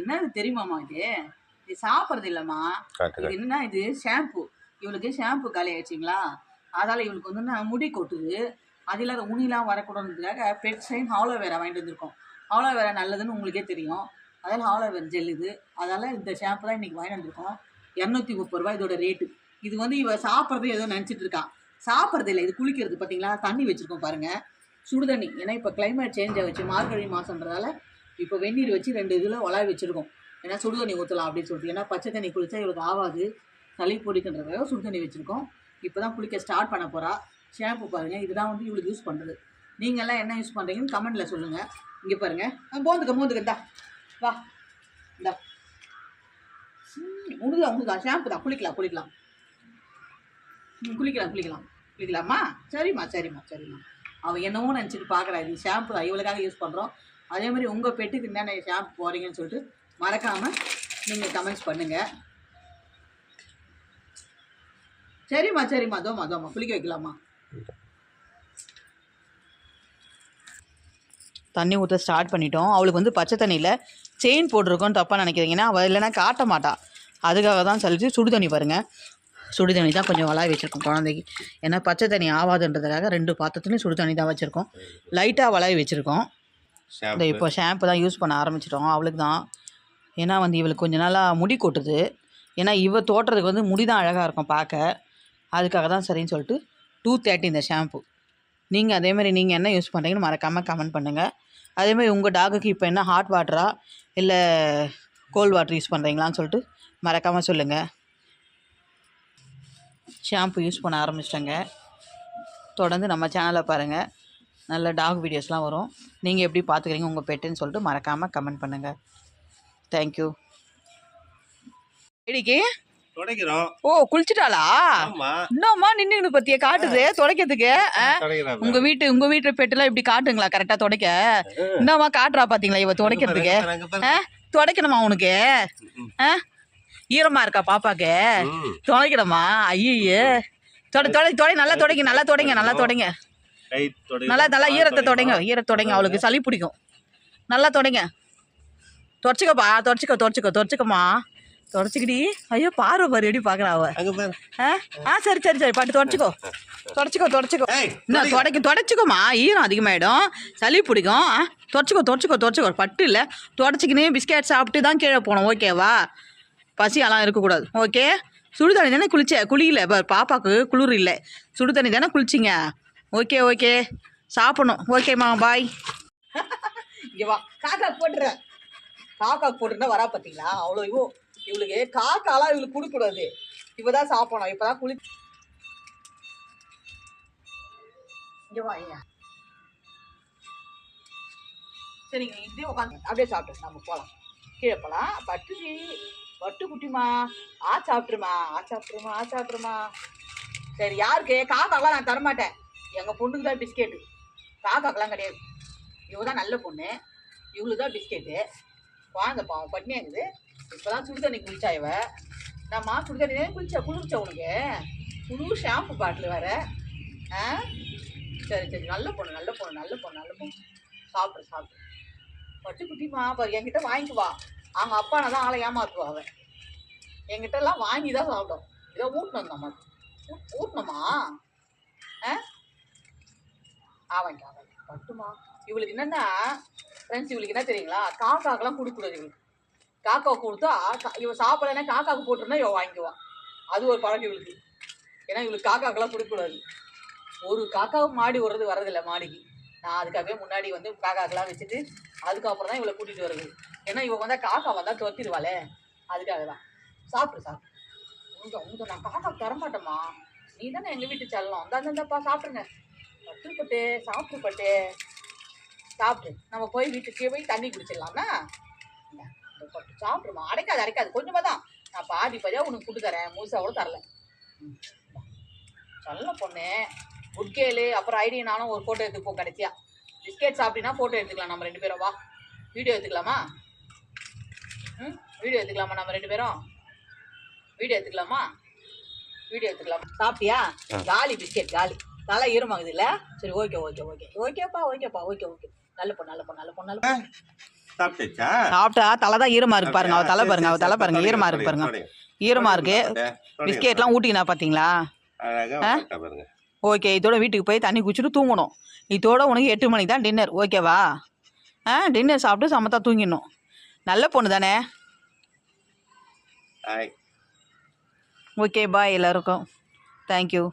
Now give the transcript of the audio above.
என்னது தெரியுமாம்மா இது? இது சாப்பிட்றது இல்லைம்மா. இது என்ன இது ஷாம்பு இவளுக்கு ஷாம்பு காலி ஆயிடுச்சிங்களா? அதால் இவளுக்கு வந்து நான் முடி கொட்டுது. அது இல்லாத உனிலாம் வரக்கூடாதுக்காக பெட் சைன் ஹாலோவேரா வாங்கிட்டு வந்திருக்கோம். ஹாலோவேரா நல்லதுன்னு உங்களுக்கே தெரியும். அதால் ஹாலோவேரா ஜெல் இது அதால் இந்த ஷாம்பு தான் இன்றைக்கி வாங்கிட்டு வந்திருக்கோம். இரநூத்தி முப்பது ரூபாய் இதோட ரேட்டு இது வந்து இவ சாப்பிட்றது ஏதோ நினச்சிட்டு இருக்கான் சாப்பிட்றது இல்லை. இது குளிக்கிறது பார்த்தீங்களா தண்ணி வச்சுருக்கோம் பாருங்கள் சுடு தண்ணி ஏன்னா இப்போ climate சேஞ்ச் ஆகிடுச்சு மார்கழி மாதன்றதால இப்போ வெந்நீர் வச்சு ரெண்டு இதில் வளாய் வச்சுருக்கோம். ஏன்னா சுடு தண்ணி ஊற்றலாம் அப்படின்னு சொல்லிட்டு. ஏன்னா பச்சை தண்ணி குளித்தா இவளுக்கு ஆகாது சளி பிடிக்குன்றதுக்காக சுடு தண்ணி வச்சுருக்கோம். இப்போ தான் குளிக்க ஸ்டார்ட் பண்ண போகிறா ஷாம்பு பாருங்கள் இதுதான் வந்து இவளுக்கு யூஸ் பண்ணுறது நீங்கள்லாம் என்ன யூஸ் பண்ணுறீங்கன்னு கமெண்ட்டில் சொல்லுங்கள் இங்கே பாருங்கள் ஆ போந்துக்க போந்துக்க இந்தா. வா. இந்தா. உணுதா உணுதா ஷாம்பு தான். குளிக்கலாம் குளிக்கலாம். குளிக்கலாம் குளிக்கலாம். குளிக்கலாமா? சரிம்மா சரிம்மா சரிம்மா. அவள் என்னவோ நினச்சிட்டு பார்க்குறா இது ஷாம்பு தான். இவளுக்காக யூஸ் பண்ணுறோம் அதே மாதிரி உங்கள் பெட்டுக்கு என்னென்ன ஷாம்பு போகிறீங்கன்னு சொல்லிட்டு மறக்காமல் நீங்கள் கமெண்ட்ஸ் பண்ணுங்கள் சரிம்மா சரிம்மா. தோமா தோமா குளிக்க வைக்கலாமா தண்ணி ஊற்ற ஸ்டார்ட் பண்ணிட்டோம். அவளுக்கு வந்து பச்சை தண்ணியில் செயின் போட்டிருக்கோன்னு தப்பாக நினைக்கிறீங்கன்னா அவள் இல்லைன்னா காட்ட மாட்டா. அதுக்காக தான் சொல்லிட்டு சுடு தண்ணி பாருங்கள் சுடு தண்ணி தான் கொஞ்சம் வளாய் வச்சுருக்கோம் குழந்தைக்கு. ஏன்னா பச்சை தண்ணி ஆகாதுன்றதுக்காக ரெண்டு பாத்திரத்துலையும் சுடு தண்ணி தான் வச்சுருக்கோம். லைட்டாக வளாய் வச்சுருக்கோம். இந்த இப்போ ஷாம்பு தான் யூஸ் பண்ண ஆரம்பிச்சிட்டோம். அவளுக்கு தான். ஏன்னா வந்து இவளுக்கு கொஞ்ச நாளாக முடி கொட்டுது. ஏன்னா இவ தோட்டுறதுக்கு வந்து முடி தான் அழகாக இருக்கும் பார்க்க அதுக்காக தான் சரின்னு சொல்லிட்டு டூ தேர்ட்டி இந்த ஷாம்பு நீங்கள் அதேமாதிரி நீங்கள் என்ன யூஸ் பண்ணுறீங்கன்னு மறக்காமல் கமெண்ட் பண்ணுங்கள் அதேமாதிரி உங்கள் டாகுக்கு இப்போ என்ன ஹாட் வாட்டரா இல்லை கோல்ட் வாட்டர் யூஸ் பண்ணுறீங்களான்னு சொல்லிட்டு மறக்காமல் சொல்லுங்கள் ஷாம்பு யூஸ் பண்ண ஆரம்பிச்சிட்டேங்க. தொடர்ந்து நம்ம சேனலை பாருங்கள் நல்ல டாக் வீடியோஸ்லாம் வரும். நீங்கள் எப்படி பார்த்துக்கிறீங்க உங்கள் பெட்டுன்னு சொல்லிட்டு மறக்காமல் கமெண்ட் பண்ணுங்கள் தேங்க்யூ இடிக்கு ஓ குளிச்சிட்டாளா? இன்னும்மா நின்று பத்திய காட்டுது துடைக்கிறதுக்கு? உங்க வீட்டு உங்க வீட்டு பெட்டுலாம் இப்படி காட்டுங்களா கரெக்டா துடைக்க? என்னம்மா காட்டுறா பாத்தீங்களா இவ துடைக்கிறதுக்கு? துடைக்கணுமா உனக்கு? ஆ? ஈரமா இருக்கா பாப்பாக்கு? துடைக்கணுமா? ஐயே தொட தொடை தொடை நல்லா தொடங்க நல்லா தொடங்க நல்லா தொடங்க. நல்லா நல்லா ஈரத்தை தொடங்க ஈரத்தை தொடங்க. அவளுக்கு சளி பிடிக்கும். நல்லா தொடங்க. தொடச்சிக்கோப்பா தொடச்சிக்கோ தொடச்சிக்கோ தொடச்சிக்கோமா தொடச்சிக்கிடி. ஐயோ பார்வை பாரு எப்படி பார்க்குறா அவ. ஆ? ஆ சரி சரி சரி பாட்டு தொடச்சிக்கோ. தொடச்சிக்கோ தொடச்சிக்கோ. ஏய், இன்னும் தொடக்க. தொடச்சிக்கோமா ஈரம் அதிகமாயிடும். சளி பிடிக்கும். ஆ தொடச்சிக்கோ தொடச்சிக்கோ தொடச்சிக்கோ. பட்டு இல்லை. தொடச்சிக்கினே பிஸ்கெட் சாப்பிட்டு தான் கீழே போகணும். ஓகேவா பசியெல்லாம் இருக்கக்கூடாது. ஓகே? சுடு தண்ணி தானே குளிச்ச? குளியல. பாப்பாவுக்கு குளிர் இல்லை. சுடு தண்ணி தானே குளிச்சிங்க. Okay okay. சாப்பிடணும். ஓகேம்மா பாய். இங்கே வா. காக்கா போட்டுறேன் காக்கா போட்டுருந்தா வரா பார்த்தீங்களா அவ்வளோ இவோ. இவளுக்கு காக்காலாம் இவளுக்கு கொடுக்கூடாது இப்போ தான் சாப்பிடணும். இப்போ தான் குளி இங்கே வா ஐயா சரிங்க இதே உட்காந்து அப்படியே சாப்பிட்டு நம்ம போகலாம் கீழே போகலாம் பட்டுச்சி பட்டு குட்டிமா ஆ சாப்பிட்ருமா ஆ சாப்பிட்ருமா ஆ சாப்பிட்ருமா சரி யாருக்கு? காக்காலாம் நான் தரமாட்டேன். எங்கள் பொண்ணுக்கு தான் பிஸ்கெட்டு. காக்காக்கெல்லாம் கிடையாது. இவ தான் நல்ல பொண்ணு. இவளுக்கு தான் பிஸ்கெட்டு. குழந்தை பாவம் பட்னியாக இருக்குது. இப்போ தான் சுடு தண்ணி குளிச்சா இவ. நம்மா சுடு தண்ணி தானே குளிச்சா குளிர்ச்சா உனக்கு? புது ஷாம்பு பாட்டில் வேற. ஆ? சரி சரி. நல்ல பொண்ணு நல்ல பொண்ணு நல்ல பொண்ணு நல்ல பொண்ணு. சாப்பிடு சாப்பிடு. பட்டு குட்டிமா பாரு என்கிட்ட வாங்கிக்குவா அவங்க அப்பா தான் ஆளை ஏமாத்துவா அவன். என்கிட்ட எல்லாம் வாங்கி தான் சாப்பிடும். இதை ஊட்டணும் நம்ம ஊட்டணுமா காவாங்க பட்டுமா? இவளுக்கு என்னன்னா ஃப்ரெண்ட்ஸ் இவளுக்கு என்ன தெரியுங்களா? காக்காக்கெல்லாம் கொடுக்கூடாது இவளுக்கு. காக்கா கொடுத்தா கா- இவ சாப்பிடலைன்னா காக்காவுக்கு போட்டிருந்தா இவன் வாங்கிக்குவா. அது ஒரு பழக்கம் இவளுக்கு. ஏன்னா இவளுக்கு காக்காக்கெல்லாம் கொடுக்கக்கூடாது ஒரு காக்காவும் மாடி வர்றது வரதில்லை மாடிக்கு. நான் அதுக்காகவே முன்னாடி வந்து காக்காக்கெல்லாம் வச்சுட்டு அதுக்கப்புறம் தான் இவளை கூட்டிகிட்டு வருது ஏன்னா இவன் வந்தால் காக்கா வந்தால் துரத்திடுவாளே. அதுக்காக தான் சாப்பிடு சாப்பிடு. உங்க உங்க நான் காக்கா தரமாட்டேம்மா. நீ தானே எங்கள் வீட்டு செல்லம். அந்த அந்தப்பா சாப்பிடுங்க. பட்டு பட்டு சாப்பிட்டு பட்டு சாப்பிட்டு நம்ம போய் வீட்டுக்கே போய் தண்ணி குடிச்சிடலாம்னா? சாப்பிடுமா? அடைக்காது அடைக்காது. கொஞ்சமாக தான். நான் பாதி பாதியாக உனக்கு கொடுத்து தரேன். முழுசாக கூட தரல. நல்ல பொண்ணு. குட்கேலு அப்புறம் ஐடி நானும் ஒரு ஃபோட்டோ எடுத்துப்போம் கடைசியா. பிஸ்கெட் சாப்பிட்டீங்கன்னா ஃபோட்டோ எடுத்துக்கலாம் நம்ம ரெண்டு பேரும். வா. வீடியோ எடுத்துக்கலாமா? ம் வீடியோ எடுத்துக்கலாமா நம்ம ரெண்டு பேரும்? வீடியோ எடுத்துக்கலாமா? வீடியோ எடுத்துக்கலாமா. சாப்பிட்டியா? காலி பிஸ்கெட் காலி. தலை ஈரமாகுது இல்லை? சரி ஓகே ஓகே ஓகே ஓகேப்பா ஓகேப்பா ஓகே ஓகே நல்ல பொண்ணு நல்ல பொண்ணு நல்ல பொண்ணு நல்ல சாப்பிட்டுச்சா? சாப்பிட்டா தலை தான் ஈரமா இருக்கு பாருங்க. அவ தலை பாருங்க அவ தலை பாருங்க ஈரமா இருக்கு பாருங்க. ஈரமா இருக்கு. பிஸ்கெட்லாம் ஊட்டினா பாத்தீங்களா? அழகா உட்கார்ந்தா பாருங்க. ஓகே இதோட வீட்டுக்கு போய் தண்ணி குடிச்சிட்டு தூங்கணும். இதோட உனக்கு எட்டு மணிக்கு தான் டின்னர் ஓகேவா ஆ டின்னர் சாப்பிட்டு சமத்தா தூங்கிடணும். நல்ல பொண்ணு தானே? ஹாய் ஓகே பாய் எல்லாருக்கும். தேங்க்யூ